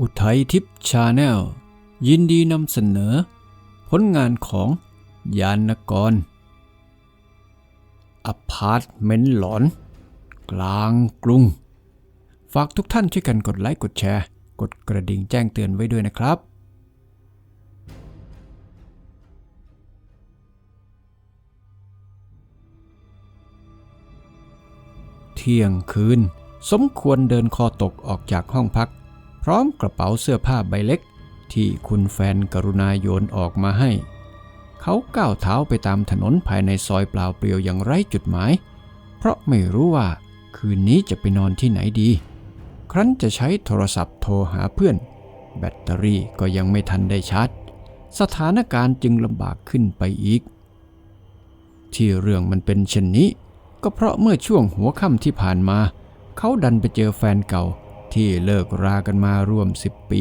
อุทัยทิพย์ชาแนลยินดีนำเสนอ ผลงานของยานกรอพาร์ตเมนต์หลอน กลางกรุง ฝากทุกท่านช่วยกันกดไลค์กดแชร์ กดกระดิ่งแจ้งเตือนไว้ด้วยนะครับ เที่ยงคืน สมควรเดินคอตกออกจากห้องพัก ร้อมกระเป๋าเสื้อผ้าใบเล็ก ที่คุณแฟนกรุณาโยนออกมาให้ เขาก้าวเท้าไปตามถนนภายในซอยเปล่าเปลี่ยวอย่างไร้จุดหมาย เพราะไม่รู้ว่าคืนนี้จะไปนอนที่ไหนดี ครั้นจะใช้โทรศัพท์โทรหาเพื่อน แบตเตอรี่ก็ยังไม่ทันได้ชาร์จ สถานการณ์จึงลำบากขึ้นไปอีก ที่เรื่องมันเป็นเช่นนี้ ก็เพราะเมื่อช่วงหัวค่ำที่ผ่านมา เขาดันไปเจอแฟนเก่า ที่เลิกรากันมาร่วมสิบปี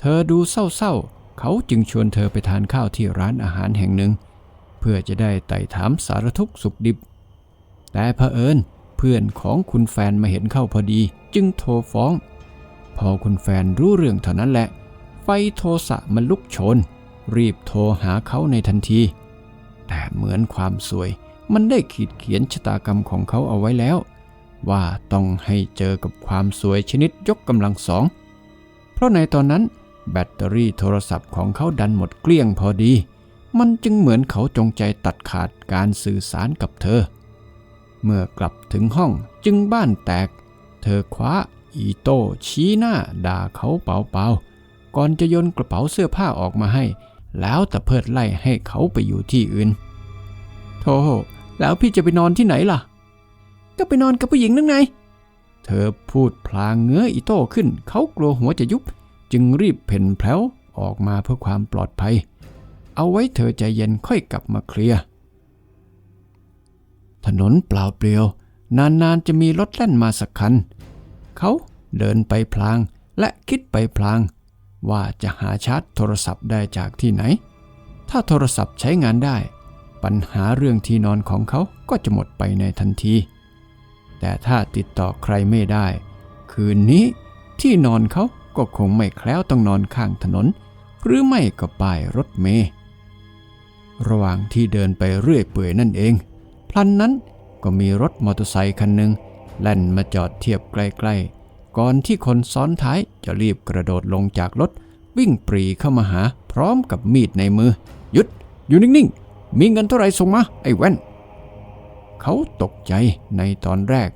เธอดูเศร้าๆ เขาจึงชวนเธอไปทานข้าวที่ร้านอาหารแห่งหนึ่ง เพื่อจะได้ไต่ถามสารทุกข์สุขดิบ แต่เผอิญเพื่อนของคุณแฟนมาเห็นเข้าพอดี จึงโทรฟ้อง พอคุณแฟนรู้เรื่องเท่านั้นแหละ ไฟโทสะมันลุกโชน รีบโทรหาเขาในทันที แต่เหมือนความสวยมันได้ขีดเขียนชะตากรรมของเขาเอาไว้แล้ว ว่าต้องให้เจอกับความสวยชนิดยกกำลังสอง เพราะในตอนนั้นแบตเตอรี่โทรศัพท์ของเขาดันหมดเกลี้ยงพอดี มันจึงเหมือนเขาจงใจตัดขาดการสื่อสารกับเธอ เมื่อกลับถึงห้องจึงบ้านแตก เธอคว้าอีโต้ชี้หน้าด่าเขาเปล่าๆ ก่อนจะโยนกระเป๋าเสื้อผ้าออกมาให้ แล้วตะเพิดไล่ให้เขาไปอยู่ที่อื่น โธ่แล้วพี่จะไปนอนที่ไหนล่ะ ก็ไปนอนกับผู้หญิงนั่นไงเธอพูดพลางเงื้ออีโต้ขึ้น เขากลัวหัวจะยุบ จึงรีบเพ่นแผลวออกมาเพื่อความปลอดภัย เอาไว้เธอใจเย็นค่อยกลับมาเคลียร์ถนนเปล่าเปลี่ยว นานๆจะมีรถแล่นมาสักคัน เขาเดินไปพลางและคิดไปพลาง ว่าจะหาชาร์จโทรศัพท์ได้จากที่ไหน ถ้าโทรศัพท์ใช้งานได้ ปัญหาเรื่องที่นอนของเขาก็จะหมดไปในทันที แต่ถ้าติดต่อใครไม่ได้ คืนนี้ที่นอนเขาก็คงไม่แคล้วต้องนอนข้างถนน หรือไม่ก็ป้ายรถเมล์ระหว่างที่เดินไปเรื่อยเปื่อยนั่นเอง พลันนั้นก็มีรถมอเตอร์ไซค์คันหนึ่งแล่นมาจอดเทียบใกล้ๆ ก่อนที่คนซ้อนท้ายจะรีบกระโดดลงจากรถ วิ่งปรีเข้ามาหา พร้อมกับมีดในมือ หยุด อยู่นิ่งๆ มีเงินเท่าไหร่ส่งมา ไอ้แว่น เขาตกใจในตอนแรก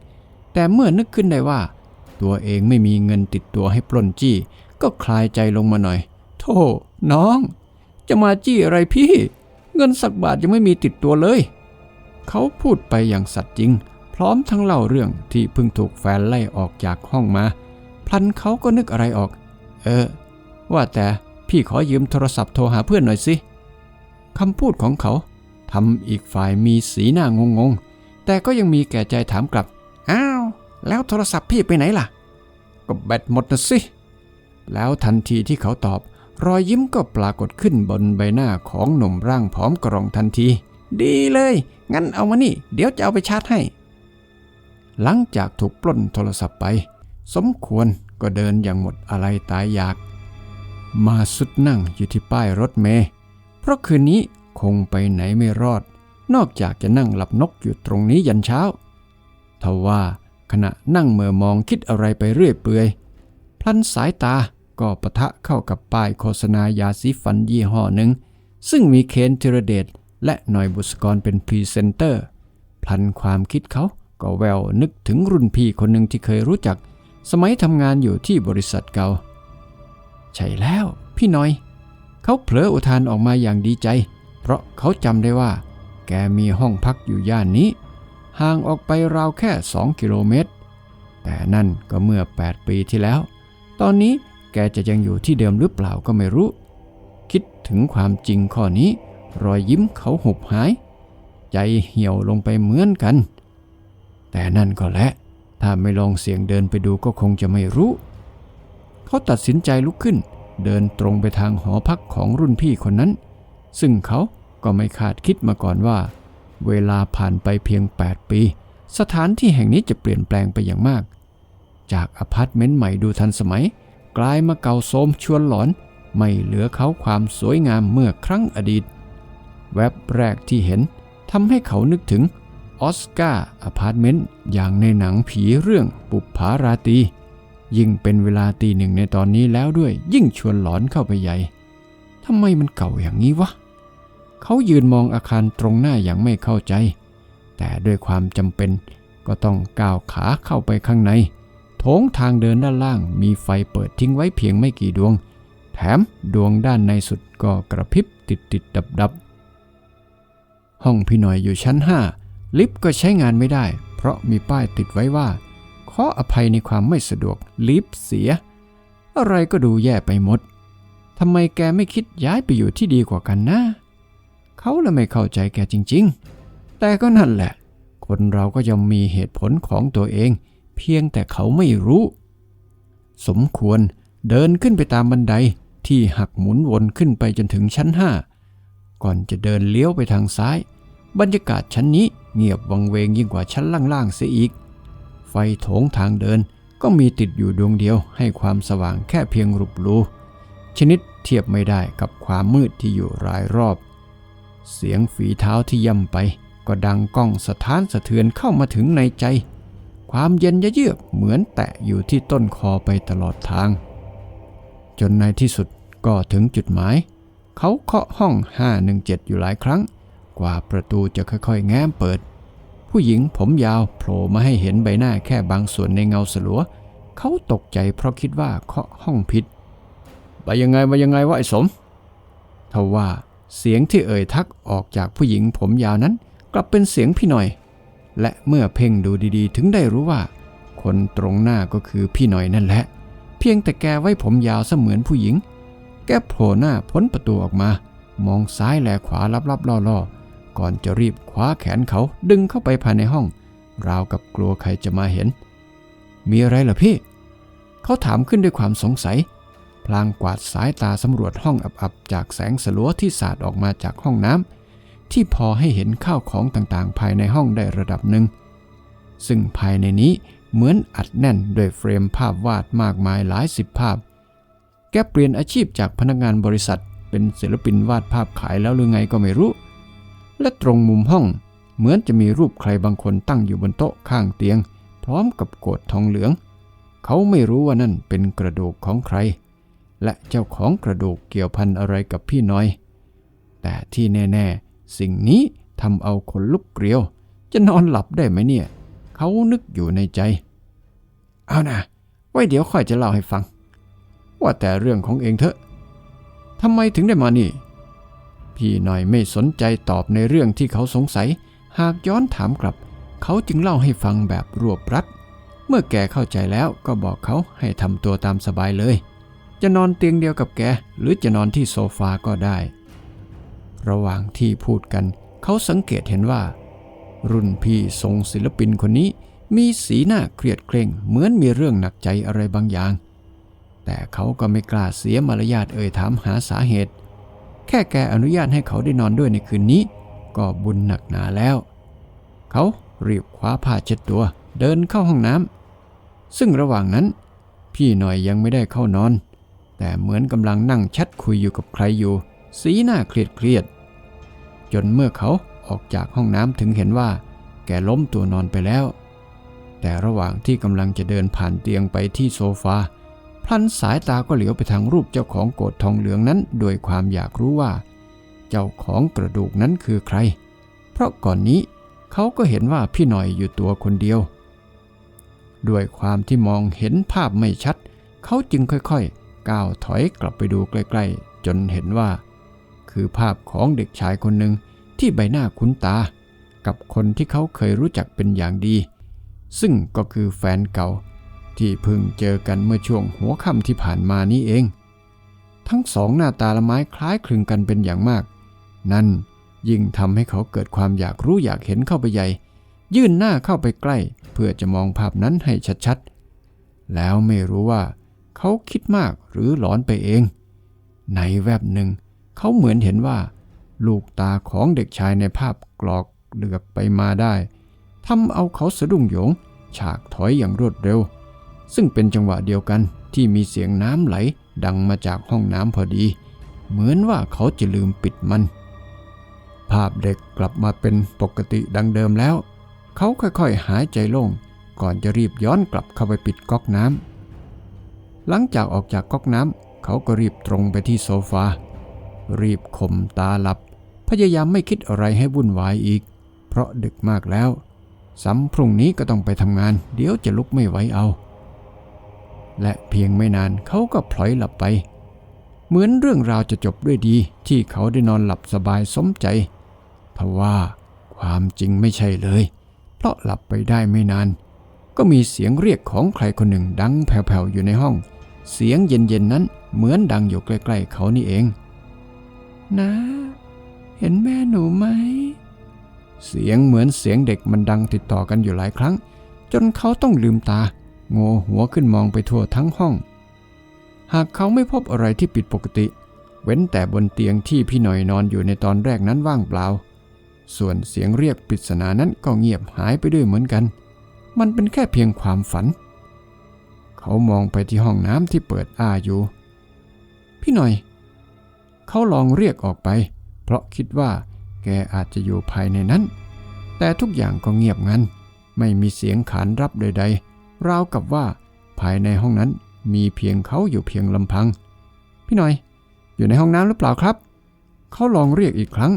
แต่เมื่อนึกขึ้นได้ว่า ตัวเองไม่มีเงินติดตัวให้ปล้นจี้ ก็คลายใจลงมาหน่อย โธ่น้อง จะมาจี้อะไรพี่ เงินสักบาทยังไม่มีติดตัวเลย เขาพูดไปอย่างสัตย์จริง พร้อมทั้งเล่าเรื่องที่เพิ่งถูกแฟนไล่ออกจากห้องมา พลันเขาก็นึกอะไรออก เออ ว่าแต่พี่ขอยืมโทรศัพท์โทรหาเพื่อนหน่อยสิคำพูดของเขาทำอีกฝ่ายมีสีหน้างงง แต่ก็ยังมีแก่ใจถามกลับ อ้าว แล้วโทรศัพท์พี่ไปไหนล่ะ ก็แบตหมดนะสิ แล้วทันทีที่เขาตอบ รอยยิ้มก็ปรากฏขึ้นบนใบหน้าของหนุ่มร่างผอมกรองทันที ดีเลย งั้นเอามานี่ เดี๋ยวจะเอาไปชาร์จให้ หลังจากถูกปล้นโทรศัพท์ไป สมควรก็เดินอย่างหมดอะไรตายอยาก มาสุดนั่งอยู่ที่ป้ายรถเมล์เพราะคืนนี้คงไปไหนไม่รอด นอกจากจะนั่งหลับนกอยู่ตรงนี้ยันเช้าทว่าขณะนั่งเมื่อมองคิดอะไรไปเรื่อยเปื่อยพลันสายตาก็ปะทะเข้ากับป้ายโฆษณายาสีฟันยี่ห้อหนึ่ง ซึ่งมีเคนธีรเดชและหน่อยบุษกรเป็นพรีเซนเตอร์ พลันความคิดเขาก็แววนึกถึงรุ่นพี่คนหนึ่งที่เคยรู้จัก สมัยทำงานอยู่ที่บริษัทเก่า ใช่แล้ว พี่น้อย เขาเผลออุทานออกมาอย่างดีใจ เพราะเขาจำได้ว่า แกมีห้องพักอยู่ย่านนี้ ห่างออกไปราวแค่2กิโลเมตร แต่นั่นก็เมื่อ 8 ปีที่แล้ว ตอนนี้แกจะยังอยู่ที่เดิมหรือเปล่าก็ไม่รู้ คิดถึงความจริงข้อนี้ รอยยิ้มเขาหุบหาย ใจเหี่ยวลงไปเหมือนกัน แต่นั่นก็แหละ ถ้าไม่ลองเสี่ยงเดินไปดูก็คงจะไม่รู้ เขาตัดสินใจลุกขึ้น เดินตรงไปทางหอพักของรุ่นพี่คนนั้น ซึ่งเขา ก็ไม่คาดคิดมาก่อนว่า เวลาผ่านไปเพียง 8 ปี สถานที่แห่งนี้จะเปลี่ยนแปลงไปอย่างมาก จากอพาร์ตเมนต์ใหม่ดูทันสมัย กลายมาเก่าโทมชวนหลอน ไม่เหลือเขาความสวยงามเมื่อครั้งอดีต แวบแรกที่เห็นทำให้เขานึกถึงออสการ์อพาร์ตเมนต์อย่างในหนังผีเรื่องปุปผาราตียิ่งเป็นเวลาตีหนึ่งในตอนนี้แล้วด้วยยิ่งชวนหลอนเข้าไปใหญ่ทำไมมันเก่าอย่างนี้วะ เขายืนมองอาคารตรงหน้าอย่างไม่เข้าใจ แต่ด้วยความจำเป็นก็ต้องก้าวขาเข้าไปข้างใน โถงทางเดินด้านล่างมีไฟเปิดทิ้งไว้เพียงไม่กี่ดวง แถมดวงด้านในสุดก็กระพริบติดติดดับดับห้องพี่หน่อยอยู่ชั้น 5 ลิฟต์ก็ใช้งานไม่ได้ เพราะมีป้ายติดไว้ว่า ขออภัยในความไม่สะดวกลิฟต์เสีย อะไรก็ดูแย่ไปหมดทำไมแกไม่คิดย้ายไปอยู่ที่ดีกว่ากันนะ เขาเละไม่เข้าใจแกจริง ๆ แต่ก็นั่นแหละ คนเราก็ย่อมมีเหตุผลของตัวเอง เพียงแต่เขาไม่รู้ สมควรเดินขึ้นไปตามบันไดที่หักหมุนวนขึ้นไปจนถึงชั้นห้าก่อนจะเดินเลี้ยวไปทางซ้าย บรรยากาศชั้นนี้เงียบวังเวงยิ่งกว่าชั้นล่างๆเสียอีก ไฟโถงทางเดินก็มีติดอยู่ดวงเดียวให้ความสว่างแค่เพียงรูปรูชนิดเทียบไม่ได้กับความมืดที่อยู่รายรอบ เสียงฝีเท้าที่ย่ำไป ก็ดังก้องสะท้านสะเทือนเข้ามาถึงในใจ ความเย็นยะเยือกเหมือนแตะอยู่ที่ต้นคอไปตลอดทาง จนในที่สุดก็ถึงจุดหมาย เขาเคาะห้อง 517 อยู่หลายครั้ง กว่าประตูจะค่อยๆ แง้มเปิด ผู้หญิงผมยาวโผล่มาให้เห็นใบหน้าแค่บางส่วนในเงาสลัว เขาตกใจเพราะคิดว่าเคาะห้องผิดไปยังไงมายังไงวะไอ้สมทว่า เสียงที่เอ่ยทักออกจากผู้หญิงผมยาวนั้น กลับเป็นเสียงพี่หน่อย และเมื่อเพ่งดูดีๆ ถึงได้รู้ว่า คนตรงหน้าก็คือพี่หน่อยนั่นแหละ เพียงแต่แกไว้ผมยาวเสมือนผู้หญิง แกโผล่หน้าพ้นประตูออกมา มองซ้ายแลขวาลับๆล่อๆ ก่อนจะรีบคว้าแขนเขาดึงเข้าไปภายในห้อง ราวกับกลัวใครจะมาเห็น มีอะไรเหรอพี่ เขาถามขึ้นด้วยความสงสัย พลางกวาดสายตาสำรวจห้องอับๆจากแสงสลัวที่สาดออกมาจากห้องน้ำที่พอให้เห็นข้าวของต่างๆ ภายในห้องได้ระดับหนึ่ง ซึ่งภายในนี้เหมือนอัดแน่นด้วยเฟรมภาพวาดมากมายหลายสิบภาพ แกเปลี่ยนอาชีพจากพนักงานบริษัท เป็นศิลปินวาดภาพขายแล้วหรือไงก็ไม่รู้ และตรงมุมห้องเหมือนจะมีรูปใครบางคนตั้งอยู่บนโต๊ะข้างเตียง พร้อมกับโกดทองเหลือง เขาไม่รู้ว่านั่นเป็นกระดูกของใคร และเจ้าของกระดูกเกี่ยวพันอะไรกับพี่น้อย แต่ที่แน่ ๆ สิ่งนี้ทำเอาคนลุกเกลียว จะนอนหลับได้ไหมเนี่ย เขานึกอยู่ในใจ เอานะไว้เดี๋ยวค่อยจะเล่าให้ฟัง ว่าแต่เรื่องของเองเถอะทำไมถึงได้มานี่ พี่หน่อยไม่สนใจตอบในเรื่องที่เขาสงสัย หากย้อนถามกลับ เขาจึงเล่าให้ฟังแบบรวบรัด เมื่อแกเข้าใจแล้วก็บอกเขาให้ทำตัวตามสบายเลย จะนอนเตียงเดียวกับแก หรือจะนอนที่โซฟาก็ได้ ระหว่างที่พูดกันเขาสังเกตเห็นว่า รุ่นพี่ทรงศิลปินคนนี้ มีสีหน้าเครียดเคร่ง เหมือนมีเรื่องหนักใจอะไรบางอย่าง แต่เขาก็ไม่กล้าเสียมารยาทเอ่ยถามหาสาเหตุ แค่แกอนุญาตให้เขาได้นอนด้วยในคืนนี้ ก็บุญหนักหนาแล้ว เขารีบคว้าผ้าเช็ดตัว เดินเข้าห้องน้ำซึ่งระหว่างนั้น พี่หน่อยยังไม่ได้เข้านอน แต่เหมือนกำลังนั่งแชทคุยอยู่กับใครอยู่ สีหน้าเครียดเครียด จนเมื่อเขาออกจากห้องน้ำถึงเห็นว่า แกล้มตัวนอนไปแล้ว แต่ระหว่างที่กำลังจะเดินผ่านเตียงไปที่โซฟาพลันสายตาก็เหลียวไปทางรูปเจ้าของโกดทองเหลืองนั้น โดยความอยากรู้ว่า เจ้าของกระดูกนั้นคือใคร เพราะก่อนนี้เขาก็เห็นว่าพี่หน่อยอยู่ตัวคนเดียว ด้วยความที่มองเห็นภาพไม่ชัด เขาจึงค่อยๆ ก้าวถอยกลับไปดูใกล้ๆ จนเห็นว่า คือภาพของเด็กชายคนหนึ่งที่ใบหน้าคุ้นตา กับคนที่เขาเคยรู้จักเป็นอย่างดี ซึ่งก็คือแฟนเก่า ที่เพิ่งเจอกันเมื่อช่วงหัวค่ำที่ผ่านมานี้เอง ทั้งสองหน้าตาละไม้คล้ายคลึงกันเป็นอย่างมาก นั่นยิ่งทำให้เขาเกิดความอยากรู้อยากเห็นเข้าไปใหญ่ ยื่นหน้าเข้าไปใกล้ เพื่อจะมองภาพนั้นให้ชัดๆ แล้วไม่รู้ว่า เขาคิดมากหรือหลอนไปเอง ในแวบหนึ่ง เขาเหมือนเห็นว่า ลูกตาของเด็กชายในภาพกรอกเลือกไปมาได้ทำเอาเขาสะดุ้งโยง ฉากถอยอย่างรวดเร็ว ซึ่งเป็นจังหวะเดียวกันที่มีเสียงน้ำไหลดังมาจากห้องน้ำพอดี เหมือนว่าเขาจะลืมปิดมัน ภาพเด็กกลับมาเป็นปกติดังเดิมแล้ว เขาค่อยๆหายใจโล่ง ก่อนจะรีบย้อนกลับเข้าไปปิดก๊อกน้ำ หลังจากออกจากก๊อกน้ำเขาก็รีบตรงไปที่โซฟา รีบข่มตาหลับ พยายามไม่คิดอะไรให้วุ่นวายอีก เพราะดึกมากแล้วซ้ำพรุ่งนี้ก็ต้องไปทำงาน เดี๋ยวจะลุกไม่ไหวเอา และเพียงไม่นานเขาก็พลอยหลับไป เหมือนเรื่องราวจะจบด้วยดีที่เขาได้นอนหลับสบายสมใจทว่าความจริงไม่ใช่เลย เพราะหลับไปได้ไม่นาน ก็มีเสียงเรียกของใครคนหนึ่งดังแผ่วๆอยู่ในห้อง เสียงเย็นๆนั้นเหมือนดังอยู่ใกล้ๆเขานี่เอง นะ เห็นแม่หนูไหม เสียงเหมือนเสียงเด็กมันดังติดต่อกันอยู่หลายครั้ง จนเขาต้องลืมตา โงหัวขึ้นมองไปทั่วทั้งห้อง หากเขาไม่พบอะไรที่ผิดปกติ เว้นแต่บนเตียงที่พี่หน่อยนอนอยู่ในตอนแรกนั้นว่างเปล่า ส่วนเสียงเรียกปริศนานั้นก็เงียบหายไปด้วยเหมือนกัน มันเป็นแค่เพียงความฝัน เขามองไปที่ห้องน้ำที่เปิดอ้าอยู่ พี่หน่อย เขาลองเรียกออกไป เพราะคิดว่าแกอาจจะอยู่ภายในนั้น แต่ทุกอย่างก็เงียบงัน ไม่มีเสียงขานรับใดๆ ราวกับว่าภายในห้องนั้นมีเพียงเขาอยู่เพียงลำพัง พี่หน่อย อยู่ในห้องน้ำหรือเปล่าครับ เขาลองเรียกอีกครั้ง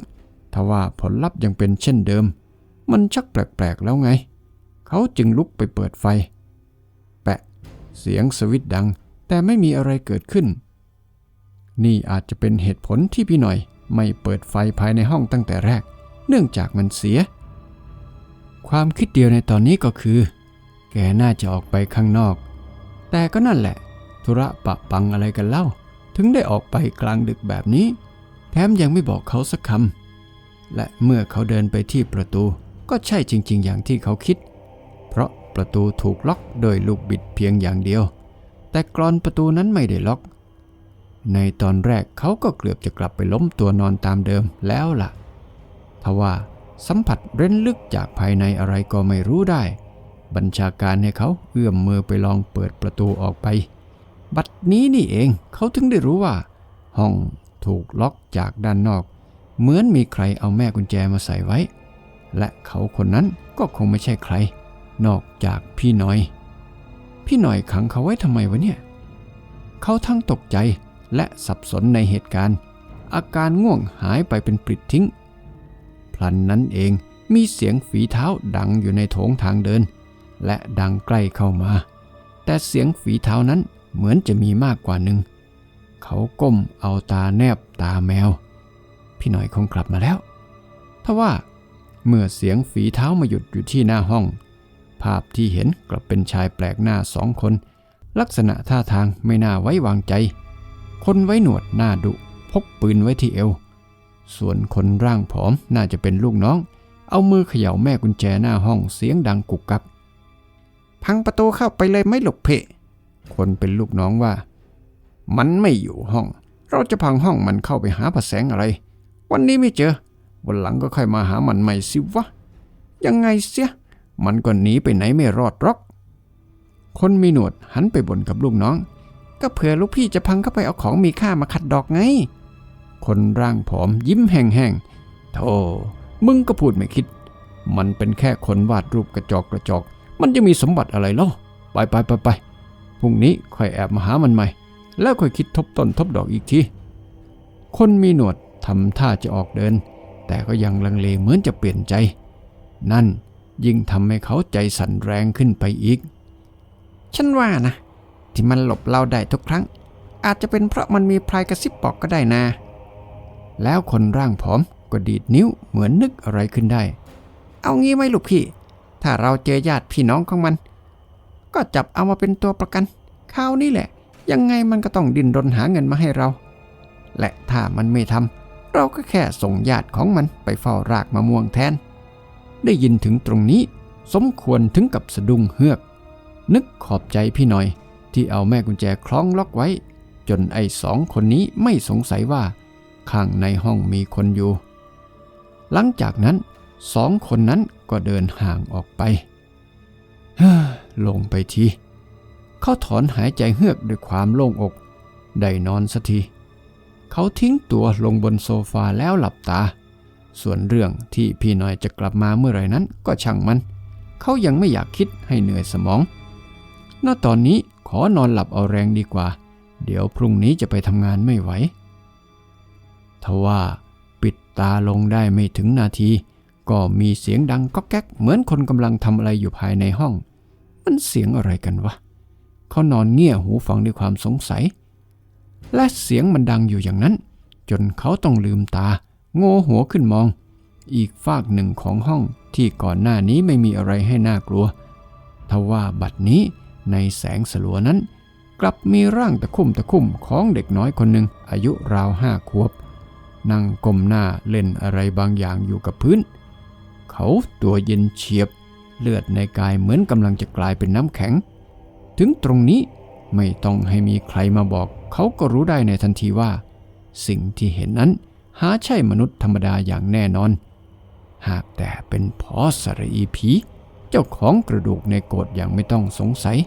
ทว่าผลลัพธ์ยังเป็นเช่นเดิม มันชักแปลกๆแล้วไง เขาจึงลุกไปเปิดไฟ เสียงสวิตดัง แต่ไม่มีอะไรเกิดขึ้น นี่อาจจะเป็นเหตุผลที่พี่หน่อยไม่เปิดไฟภายในห้องตั้งแต่แรก เนื่องจากมันเสีย ความคิดเดียวในตอนนี้ก็คือ แกน่าจะออกไปข้างนอก แต่ก็นั่นแหละ ธุระปะปังอะไรกันเล่า ถึงได้ออกไปกลางดึกแบบนี้ แถมยังไม่บอกเขาสักคำและเมื่อเขาเดินไปที่ประตู ก็ใช่จริง ๆ อย่างที่เขาคิด ประตูถูกล็อกโดยลูกบิดเพียงอย่างเดียว แต่กรอนประตูนั้นไม่ได้ล็อก ในตอนแรกเขาก็เกือบจะกลับไปล้มตัวนอนตามเดิมแล้วล่ะทว่าสัมผัสเร้นลึกจากภายในอะไรก็ไม่รู้ได้ บัญชาการให้เขาเอื้อมมือไปลองเปิดประตูออกไป บัดนี้นี่เองเขาถึงได้รู้ว่า ห้องถูกล็อกจากด้านนอก เหมือนมีใครเอาแม่กุญแจมาใส่ไว้ และเขาคนนั้นก็คงไม่ใช่ใคร นอกจากพี่หน่อย พี่หน่อยขังเขาไว้ทำไมวะเนี่ย เขาทั้งตกใจและสับสนในเหตุการณ์ อาการง่วงหายไปเป็นปลิดทิ้ง พลันนั้นเองมีเสียงฝีเท้าดังอยู่ในโถงทางเดิน และดังใกล้เข้ามา แต่เสียงฝีเท้านั้นเหมือนจะมีมากกว่าหนึ่ง เขาก้มเอาตาแนบตาแมว พี่หน่อยคงกลับมาแล้วทว่าเมื่อเสียงฝีเท้ามาหยุดอยู่ที่หน้าห้อง ภาพที่เห็นกลับเป็นชายแปลกหน้าสองคน ลักษณะท่าทางไม่น่าไว้วางใจ คนไว้หนวดหน้าดุพกปืนไว้ที่เอว ส่วนคนร่างผอมน่าจะเป็นลูกน้อง เอามือเขย่าแม่กุญแจหน้าห้องเสียงดังกุกกัก พังประตูเข้าไปเลยไม่หลบเพะคนเป็นลูกน้องว่า มันไม่อยู่ห้อง เราจะพังห้องมันเข้าไปหาผระแสงอะไร วันนี้ไม่เจอ วันหลังก็ค่อยมาหามันใหม่สิวะ ยังไงเสีย มันก็หนีไปไหนไม่รอดหรอก คนมีหนวดหันไปบ่นกับลูกน้อง ก็เผื่อลูกพี่จะพังเข้าไปเอาของมีค่ามาขัดดอกไง คนร่างผอมยิ้มแห้งๆโธ่มึงก็พูดไม่คิด มันเป็นแค่คนวาดรูปกระจอกกระจอก มันจะมีสมบัติอะไรเล่าไปไปไปไปพรุ่งนี้ค่อยแอบมาหามันใหม่ แล้วค่อยคิดทบต้นทบดอกอีกทีคนมีหนวดทำท่าจะออกเดิน แต่ก็ยังลังเลเหมือนจะเปลี่ยนใจ นั่น ยิ่งทำให้เขาใจสั่นแรงขึ้นไปอีก ฉันว่านะ ที่มันหลบเราได้ทุกครั้ง อาจจะเป็นเพราะมันมีพลายกระซิบบอกก็ได้นะ แล้วคนร่างผอมก็ดีดนิ้วเหมือนนึกอะไรขึ้นได้ เอางี้ไหมลูกพี่ ถ้าเราเจอญาติพี่น้องของมัน ก็จับเอามาเป็นตัวประกันคราวนี้แหละ ยังไงมันก็ต้องดิ้นรนหาเงินมาให้เรา และถ้ามันไม่ทำเราก็แค่ส่งญาติของมันไปเฝ้ารากมะม่วงแทน ได้ยินถึงตรงนี้ สมควรถึงกับสะดุ้งเฮือก นึกขอบใจพี่หน่อย ที่เอาแม่กุญแจคล้องล็อกไว้ จนไอ้สองคนนี้ไม่สงสัยว่า ข้างในห้องมีคนอยู่ หลังจากนั้นสองคนนั้นก็เดินห่างออกไปฮ้ลงไปทีเขาถอนหายใจเฮือกด้วยความโล่งอก ได้นอนสักที เขาทิ้งตัวลงบนโซฟาแล้วหลับตา ส่วนเรื่องที่พี่น้อยจะกลับมาเมื่อไรนั้นก็ช่างมัน เขายังไม่อยากคิดให้เหนื่อยสมอง ณ ตอนนี้ขอนอนหลับเอาแรงดีกว่า เดี๋ยวพรุ่งนี้จะไปทำงานไม่ไหว ทว่าปิดตาลงได้ไม่ถึงนาที ก็มีเสียงดังก๊อกแก๊กเหมือนคนกำลังทำอะไรอยู่ภายในห้อง มันเสียงอะไรกันวะ เขานอนเงี่ยหูฟังด้วยความสงสัย และเสียงมันดังอยู่อย่างนั้น จนเขาต้องลืมตา โง่หัวขึ้นมอง อีกฝากหนึ่งของห้องที่ก่อนหน้านี้ไม่มีอะไรให้น่ากลัว ทว่าบัดนี้ในแสงสลัวนั้น กลับมีร่างตะคุ่มตะคุ่มของเด็กน้อยคนหนึ่งอายุราวห้าขวบ นั่งก้มหน้าเล่นอะไรบางอย่างอยู่กับพื้น เขาตัวเย็นเฉียบ เลือดในกายเหมือนกำลังจะกลายเป็นน้ำแข็ง ถึงตรงนี้ไม่ต้องให้มีใครมาบอก เขาก็รู้ได้ในทันทีว่า สิ่งที่เห็นนั้น หาใช่มนุษย์ธรรมดาอย่างแน่นอน หากแต่เป็นพอสรีผีเจ้าของกระดูกในโกดอย่างไม่ต้องสงสัย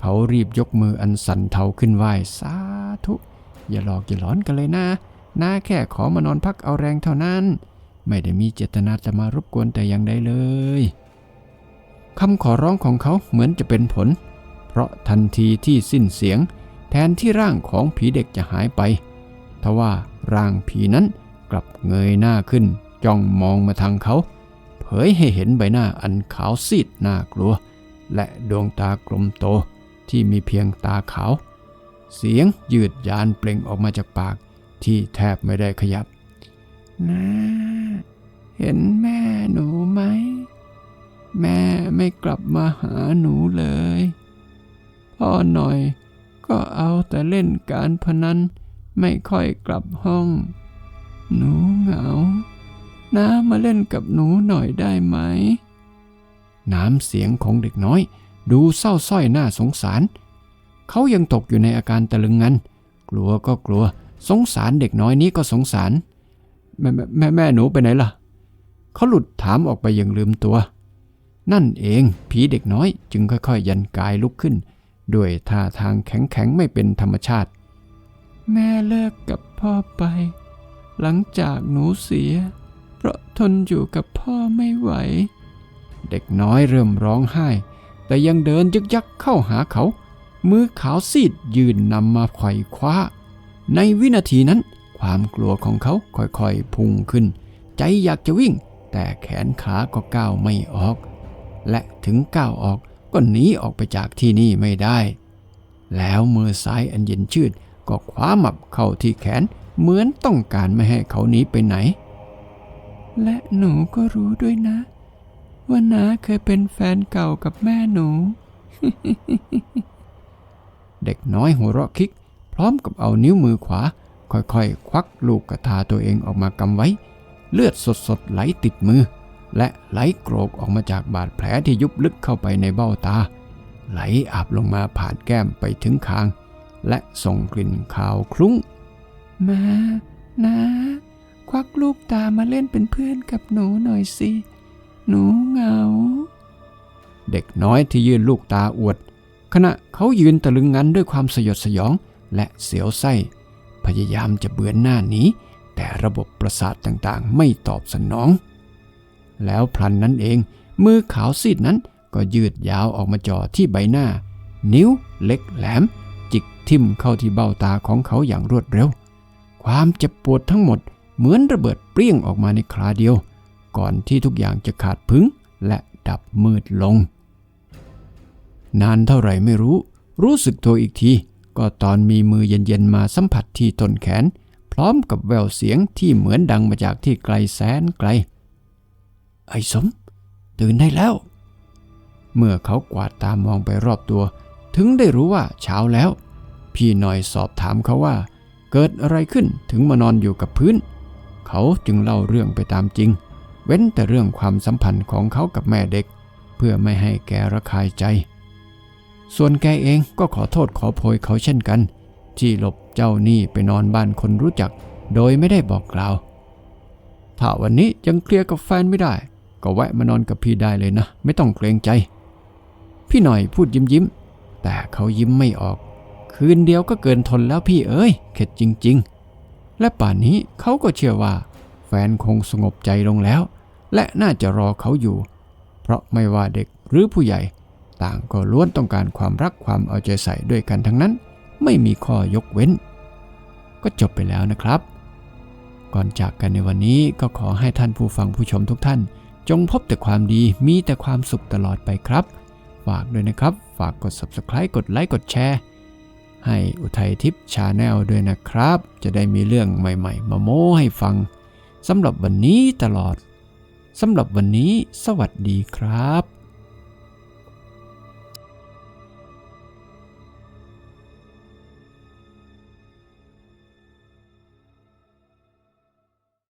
เขารีบยกมืออันสั่นเทาขึ้นไหวสาธุ อย่าหลอกอย่าหลอนกันเลยนะน้าแค่ขอมานอนพักเอาแรงเท่านั้น ไม่ได้มีเจตนาจะมารบกวนแต่อย่างใดเลยคำขอร้องของเขาเหมือนจะเป็นผล เพราะทันทีที่สิ้นเสียง แทนที่ร่างของผีเด็กจะหายไปทว่า ร่างผีนั้นกลับเงยหน้าขึ้น จ้องมองมาทางเขา เผยให้เห็นใบหน้าอันขาวซีดน่ากลัว และดวงตากลมโตที่มีเพียงตาขาว เสียงยืดยานเปล่งออกมาจากปากที่แทบไม่ได้ขยับนะเห็นแม่หนูไหม แม่ไม่กลับมาหาหนูเลย พ่อหน่อยก็เอาแต่เล่นการพนัน ไม่ค่อยกลับห้อง หนูเหงา น้ามาเล่นกับหนูหน่อยได้ไหม น้ำเสียงของเด็กน้อย ดูเศร้าส้อยน่าสงสาร เขายังตกอยู่ในอาการตะลึงงัน กลัวก็กลัว สงสารเด็กน้อยนี้ก็สงสาร แม่แม่แม่หนูไปไหนล่ะ เขาหลุดถามออกไปอย่างลืมตัว นั่นเองผีเด็กน้อยจึงค่อยๆ ยันกายลุกขึ้น ด้วยท่าทางแข็งๆ ไม่เป็นธรรมชาติ แม่เลิกกับพ่อไป หลังจากหนูเสีย เพราะทนอยู่กับพ่อไม่ไหว เด็กน้อยเริ่มร้องไห้ แต่ยังเดินยึกยักเข้าหาเขา มือขาวซีดยืนนำมาไขว่คว้า ในวินาทีนั้น ความกลัวของเขาค่อยๆพุ่งขึ้น ใจอยากจะวิ่ง แต่แขนขาก็ก้าวไม่ออก และถึงก้าวออกก็หนีออกไปจากที่นี่ไม่ได้ แล้วมือซ้ายอันเย็นชืด ก็คว้าหมับเข้าที่แขนเหมือนต้องการไม่ให้เขาหนีไปไหน และหนูก็รู้ด้วยนะ ว่าน้าเคยเป็นแฟนเก่ากับแม่หนู เด็กน้อยหัวเราะคิก พร้อมกับเอานิ้วมือขวา ค่อยๆ ควักลูกกระตาตัวเองออกมากำไว้ เลือดสดๆไหลติดมือ และไหลโกรกออกมาจากบาดแผลที่ยุบลึกเข้าไปในเบ้าตา ไหลอาบลงมาผ่านแก้มไปถึงคาง และส่งกลิ่นคาวคลุ้ง มานะ ควักลูกตามาเล่นเป็นเพื่อนกับหนูหน่อยสิ หนูเหงา เด็กน้อยที่ยื่นลูกตาอวด ขณะเขายืนตะลึงงันด้วยความสยดสยองและเสียวไส้ พยายามจะเบือนหน้าหนี้แต่ระบบประสาทต่างๆ ไม่ตอบสนอง แล้วพลันนั้นเอง มือขาวซีดนั้นก็ยืดยาวออกมาจ่อที่ใบหน้า นิ้วเล็กแหลม ทิ่มเข้าที่เบ้าตาของเขาอย่างรวดเร็ว ความเจ็บปวดทั้งหมดเหมือนระเบิดเปรี้ยงออกมาในคราเดียว ก่อนที่ทุกอย่างจะขาดพึงและดับมืดลง นานเท่าไหร่ไม่รู้ รู้สึกตัวอีกที ก็ตอนมีมือเย็นๆมาสัมผัสที่ต้นแขน พร้อมกับแววเสียงที่เหมือนดังมาจากที่ไกลแสนไกล ไอ้สม ตื่นได้แล้ว เมื่อเขากวาดตามองไปรอบตัว ถึงได้รู้ว่าเช้าแล้ว พี่หน่อยสอบถามเขาว่า เกิดอะไรขึ้นถึงมานอนอยู่กับพื้น เขาจึงเล่าเรื่องไปตามจริง เว้นแต่เรื่องความสัมพันธ์ของเขากับแม่เด็ก เพื่อไม่ให้แกระคายใจ ส่วนแกเองก็ขอโทษขอโพยเขาเช่นกัน ที่หลบเจ้าหนี้ไปนอนบ้านคนรู้จัก โดยไม่ได้บอกกล่าว ถ้าวันนี้ยังเคลียร์กับแฟนไม่ได้ ก็แวะมานอนกับพี่ได้เลยนะ ไม่ต้องเกรงใจ พี่หน่อยพูดยิ้มยิ้มแต่เขายิ้มไม่ออก คืนเดียวก็เกินทนแล้วพี่เอ้ย เข็ดจริง ๆ และป่านนี้เขาก็เชื่อว่า แฟนคงสงบใจลงแล้ว และน่าจะรอเขาอยู่ เพราะไม่ว่าเด็กหรือผู้ใหญ่ ต่างก็ล้วนต้องการความรักความเอาใจใส่ด้วยกันทั้งนั้น ไม่มีข้อยกเว้น ก็จบไปแล้วนะครับ ก่อนจากกันในวันนี้ก็ขอให้ท่านผู้ฟังผู้ชมทุกท่าน จงพบแต่ความดีมีแต่ความสุขตลอดไปครับ ฝากด้วยนะครับ ฝากกด subscribe กดไลค์กดแชร์ ให้อุทัยทิพย์ชาแนลด้วยนะครับ จะได้มีเรื่องใหม่ๆ มาโม้ให้ฟังสำหรับวันนี้ตลอดสำหรับวันนี้สวัสดีครับ